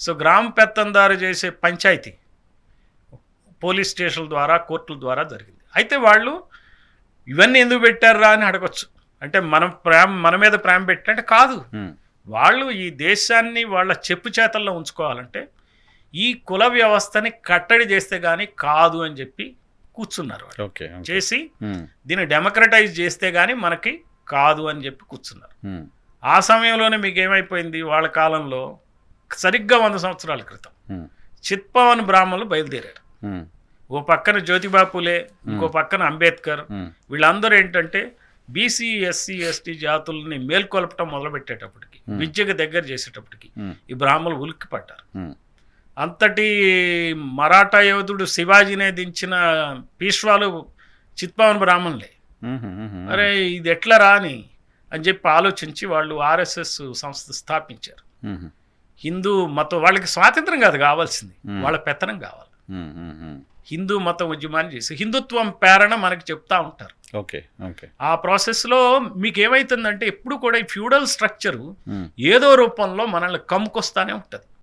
So గ్రామ పెత్తందారు చేసే panchayat police స్టేషన్ల ద్వారా కోర్టుల ద్వారా జరిగింది. అయితే వాళ్ళు ఇవన్నీ ఎందుకు పెట్టారా అని అడగచ్చు. అంటే మనం ప్రేమ మన మీద ప్రేమ పెట్టంటే కాదు. వాళ్ళు ఈ దేశాన్ని వాళ్ళ చెప్పు చేతల్లో ఉంచుకోవాలంటే ఈ కుల వ్యవస్థని కట్టడి చేస్తే కానీ కాదు అని చెప్పి కూర్చున్నారు. చేసి దీన్ని డెమోక్రటైజ్ చేస్తే కానీ మనకి కాదు అని చెప్పి కూర్చున్నారు. ఆ సమయంలోనే మీకు ఏమైపోయింది వాళ్ళ కాలంలో సరిగ్గా వంద సంవత్సరాల క్రితం. చిత్పవన్ బ్రాహ్మణులు బయలుదేరారు. ఓ పక్కన జ్యోతిబా పూలే ఇంకో పక్కన అంబేద్కర్. వీళ్ళందరూ ఏంటంటే బీసీ ఎస్సీ ఎస్టీ జాతుల్ని మేల్కొల్పటం మొదలుపెట్టేటప్పటికి విద్యకు దగ్గర చేసేటప్పటికి ఈ బ్రాహ్మణులు ఉలిక్కి పడ్డారు అంతటి మరాఠా యోధుడు శివాజీనే దించిన పీష్వాలు చిత్పవన్ బ్రాహ్మణులే. అరే ఇది ఎట్లా రాని అని చెప్పి ఆలోచించి వాళ్ళు ఆర్ఎస్ఎస్ సంస్థ స్థాపించారు. హిందూ మతం వాళ్ళకి స్వాతంత్రం కాదు కావాల్సింది. వాళ్ళ పెత్తనం కావాలి. హిందూ మతం ఉద్యమాన్ని చేసి హిందుత్వం పేరణ మనకి చెప్తా ఉంటారు. Okay okay. ఆ ప్రాసెస్లో మీకు ఏమవుతుందంటే ఎప్పుడు కూడా ఈ ఫ్యూడల్ స్ట్రక్చరు ఏదో రూపంలో మనల్ని కమ్ముకొస్తానే ఉంటుంది.